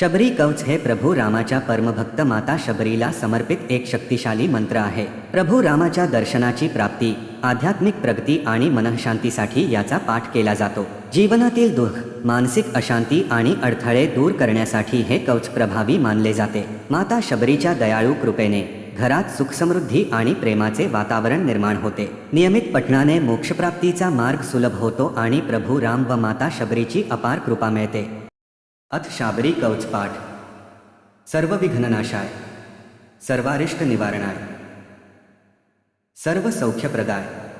शबरी कवच हे प्रभू रामाच्या परमभक्त माता शबरीला समर्पित एक शक्तिशाली मंत्र आहे. प्रभू रामाच्या दर्शनाची प्राप्ती आध्यात्मिक प्रगती आणि मनःशांतीसाठी याचा पाठ केला जातो. जीवनातील दुःख मानसिक अशांती आणि अडथळे दूर करण्यासाठी हे कवच प्रभावी मानले जाते. माता शबरीच्या दयाळू कृपेने घरात सुखसमृद्धी आणि प्रेमाचे वातावरण निर्माण होते. नियमित पठणाने मोक्षप्राप्तीचा मार्ग सुलभ होतो आणि प्रभू राम व माता शबरीची अपार कृपा मिळते. अथ शाबरी कवच पाठ सर्व विघ्ननाशाय सर्वारिष्ट निवारणाय सर्व सौख्यप्रदाय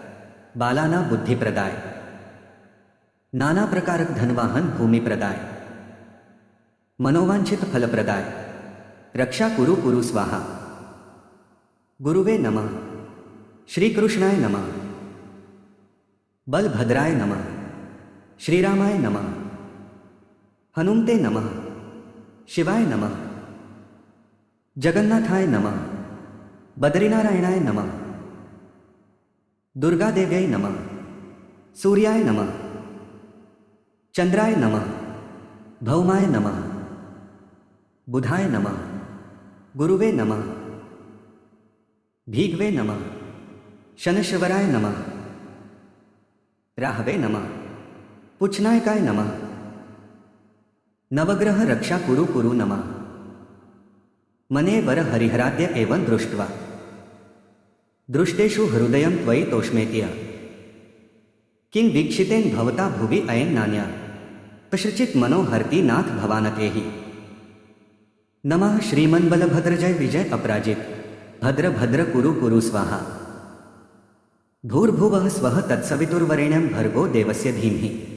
बालाना बुद्धिप्रदाय। नाना प्रकारक धनवाहन भूमिप्रदाय। मनोवांछित फलप्रदाय। रक्षा कुरु कुरु स्वाहा। गुरुवे नमः। श्रीकृष्णाय नमः। बलभद्राय नमः। श्रीरामाय नमः। हनुमते नमः। शिवाय नमः। जगन्नाथाय नमः। बद्रीनारायणाय नमः। दुर्गादेव्यै नमः। सूर्याय नमः। चंद्राय नमः। भौमाय नमः। बुधाय नमः। गुरुवे नमः। भीगवे नमः। शनशिवराय नमः। राहवे नमः। पुच्छनायकाय नमः। नवग्रह रक्षा कुरु कुरु नमः। मने वर हरिहराद्य एवं दृष्ट्वा। दृष्टेषु हृदयं त्वयि तोष्मेत्य। किं वीक्षितेन भवता भुवि अयं नान्या। कस्यचित् मनोहर्ति नाथ भवानते भवानतेहि नमः श्रीमन्बलभद्रजय विजय अपराजित। भद्र भद्र कुरु कुरु स्वाहा। भूर्भुवः स्वः तत्सवितुर्वरेण्यं भर्गो देवस्य धीमहि।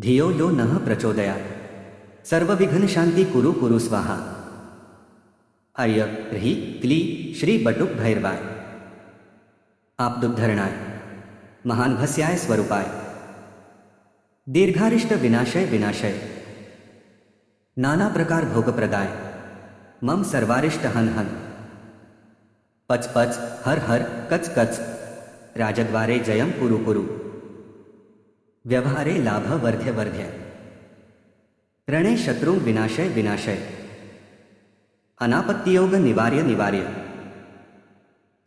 धियो यो नः प्रचोदयात् सर्वविघ्नशान्ति कुरु कुरु स्वाहा। अय ह्री क्ली श्री बटुक भैरवाय। आपदुद्धरणाय महानभस्याय स्वरूपाय। दीर्घारिष्ट विनाशय विनाशय। नाना प्रकार भोगप्रदाय। मम सर्वारिष्ट हन हन। पच पच हर हर कच कच। राजद्वारे जयं कुरु कुरु। व्यवहारे लाभ वर्ध्य वर्ध्य रणे शत्रु विनाशय विनाशय। अनापत्तियोग निवार्य निवार्य।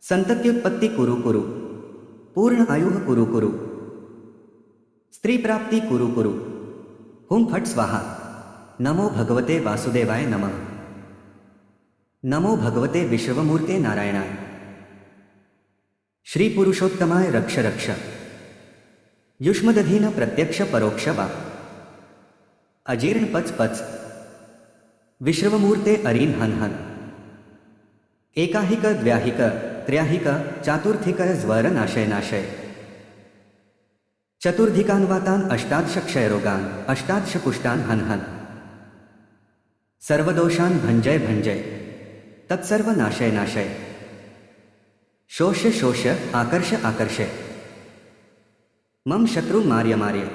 संतत्युत्पत्ति कुरु कुरु। पूर्ण आयु कुरु कुरु। स्त्री प्राप्ति कुरु कुरु। हुम फट स्वाहा। नमो भगवते वासुदेवाय नमः। नमो भगवते विश्वमूर्ते नारायणाय। श्री पुरुषोत्तमाय रक्ष रक्ष। युष्मदधीन प्रत्यक्ष परोक्ष वा अजीर्ण पच पच. विश्वमूर्ते अरीन हन हन. एकाहिक द्व्याहिक त्र्याहिक चातुर्थिक ज्वर नाशय नाशय. चतुर्धिकान्वातान अष्टादश क्षयरोगान अष्टादश पुष्टान हन हन. सर्वदोषान भंजय भंजय तत्सर्व नाशय नाशय. शोष्य शोष्य आकर्ष आकर्षय. मम शत्रु मार्य मार्य।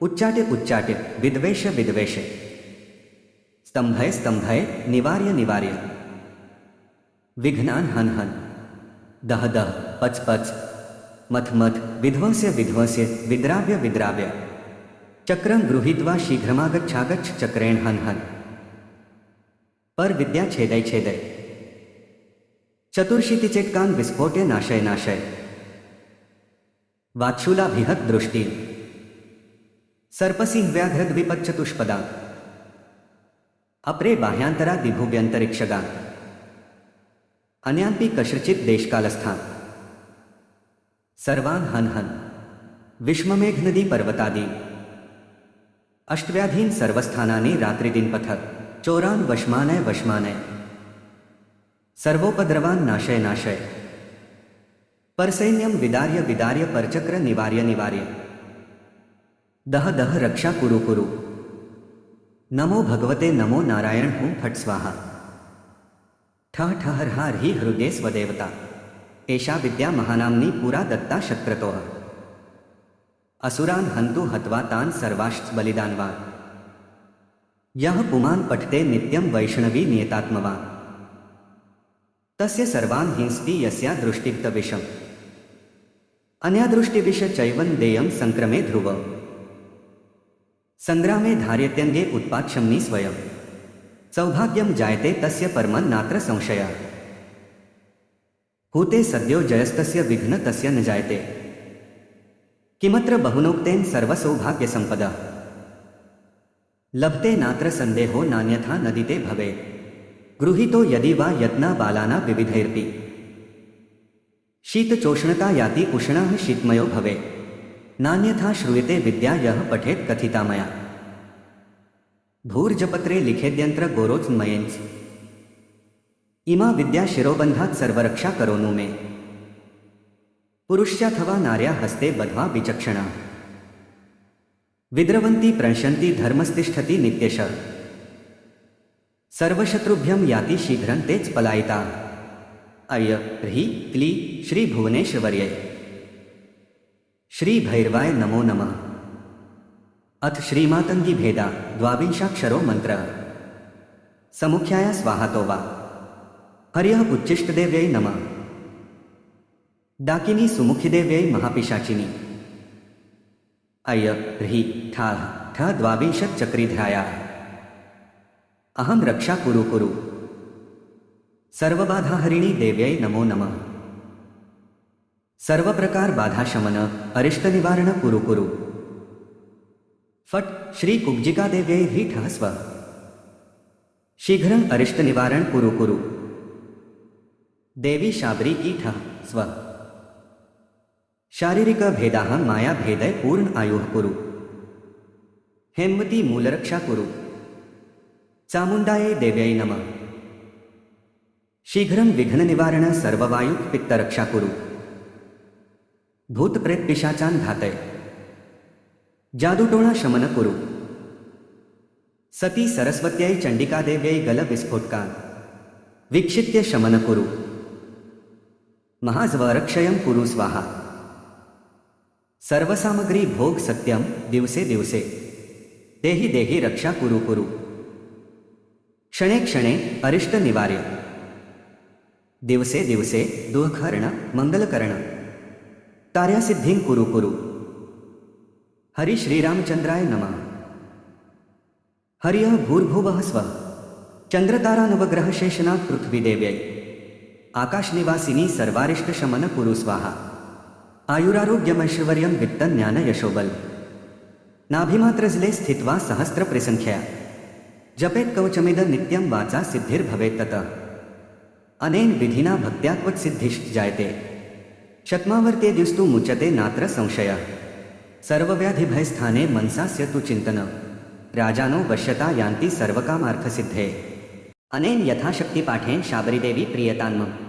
उच्चाट्य उच्चाट्य विद्वेष विद्वेष। स्तंभय स्तंभय, निवार्य निवार्य। विघ्नान हन हन। दह दह, पच पच। मथ मथ, विध्वंस्य विध्वंस्य, विद्राव्य विद्राव्य। चक्रं गृहीत्वा शीघ्रमागच्छागच्छ चक्रेण हन हन। पर विद्या छेदय छेदय चतुर्शीतिचेटकान विस्फोट्य नाशय नाशय। वात्शूलाभिहत दृष्टी। सर्पसिंह व्याघ्रद्विपच्चतुष्पदा अपरे बाह्यांतरा दिभुव्यंतरिक्षगा अन्यांपि कस्यचित् देशकालस्थान सर्वान् हन हन। विश्वमेघनदी पर्वतादी। अष्टव्याधीन सर्वस्थानानि रात्रिदिन पथक चोरान वशमानय वशमानय। सर्वोपद्रवान नाशय नाशय। परसैन्यम विदार्य विदार्य परचक्र निवार्य निवार्य। दह दह रक्षा कुरु कुरु। नमो भगवते नमो नारायण हूँ फट स्वाहा। ठह ठहर हा ह्री हृदय स्वदेवता। एषा विद्या महानाम्नी पुरा दत्ता शक्रतो असुरान हंतु हत्वा तान सर्वाश्च बलिदानवान। यह पुमान् पठते नित्यं वैष्णवी नियतात्मवान्। तस्य सर्वान् हिंस्ति यस्या दृष्टिक्तविषम् अन्यादृष्टिविष चैवं देयं संक्रमे ध्रुव। संग्रामे धार्यत्यङ्गे उत्पाक्षम्नि स्वयं। सौभाग्यं जायते तस्य परमं नात्र संशयः। हुते सद्यो जयस्तस्य विघ्न तस्य न जायते। किमत्र बहुनोक्तेन सर्वसौभाग्यसम्पदः। लभते नात्र सन्देहो नान्यथा नदिते भवेत् गृहीतो यदि वा यत्ना बालाना विविधैर्पि शीतचोष्णता याति उष्णः शीतमयो भवेत् नान्यथा श्रूयते विद्या यः पठेत कथिता मया भूर्जपत्रे लिखेद्यन्त्र गोरोज्मयेन्स् इमा विद्या शिरोबन्धात् सर्वरक्षा करोनु मे। पुरुष्याथवा नार्या हस्ते बध्वा विचक्षणा। विद्रवन्ति प्रणश्यन्ति धर्मस्तिष्ठति नित्यश। सर्वशत्रुभ्यं याति शीघ्रं तेच पलायिता। अय ह्री क्ली श्रीभुवनेश्वर्यै श्रीभैरवाय नमो नमः। अथ श्रीमातङ्गी भेदा द्वाविंशाक्षरो मन्त्रः समुख्याया स्वाहातो वा। हर्यः उच्चिष्टदेव्यै नमः। डाकिनी सुमुखिदेव्यै महापिशाचिनी। अय ह्री ठा ठ द्वाविंशत् चक्रीध्राया अहं रक्षा कुरु कुरु। सर्वबाधाहरिणी देव्यै नमो नमः. सर्वप्रकार बाधाशमन अरिष्टनिवारण कुरु कुरु। फट श्री कुब्जिका देव्यै ह्री ठः स्व। शीघ्रं अरिष्टनिवारण कुरु कुरु। देवी शाबरी की ठः स्व। शारीरिक भेदाः माया भेदय पूर्ण आयुः कुरु। हेमवती मूलरक्षा कुरु। चामुण्डायै देव्यै नमः। शीघ्रं विघ्ननिवारण सर्ववायुः पित्तरक्षा कुरु भूतप्रेतपिशाचान् घातय जादूटोणा शमन कुरु। सती सरस्वत्यै चण्डिकादेव्यै गलविस्फोटकान् वीक्षित्य शमन कुरु। महाज्वरक्षयं कुरु स्वाहा। सर्वसामग्री भोग सत्यम दिवसे दिवसे। देहि देहि रक्षा कुरु कुरु। क्षणे क्षणे अरिष्ट निवार्य। दिवसे दिवसे दुःखहरण मंगलकरण. कार्यासिद्धिं कुरु कुरु। हरि श्रीरामचंद्राय नमः। हर्यः भूर्भुवः स्वः। चन्द्रतारानवग्रहशेषनाथ पृथ्वीदेव्यै। आकाशनिवासिनी सर्वारिष्टशमन कुरु स्वाहा। आयुरारोग्यमैश्वर्यं वित्तज्ञानयशोबल नाभिमात्रजले स्थित्वा सहस्रप्रिसङ्ख्या जपेत् कवचमिद नित्यं वाचा सिद्धिर्भवेत् ततः अनेन विधिना भक्त्या क्वचिद्धिश्च जायते। शक्मावर्तेद्युस्तु मुचते नात्र संशय। सर्वव्याधिभयस्थाने मनसास्य तु चिंतन राजानो वश्यता यान्ति सर्वकामार्थसिद्धे। अनेन यथाशक्तिपाठेन शाबरीदेवी प्रीयतान्मम्।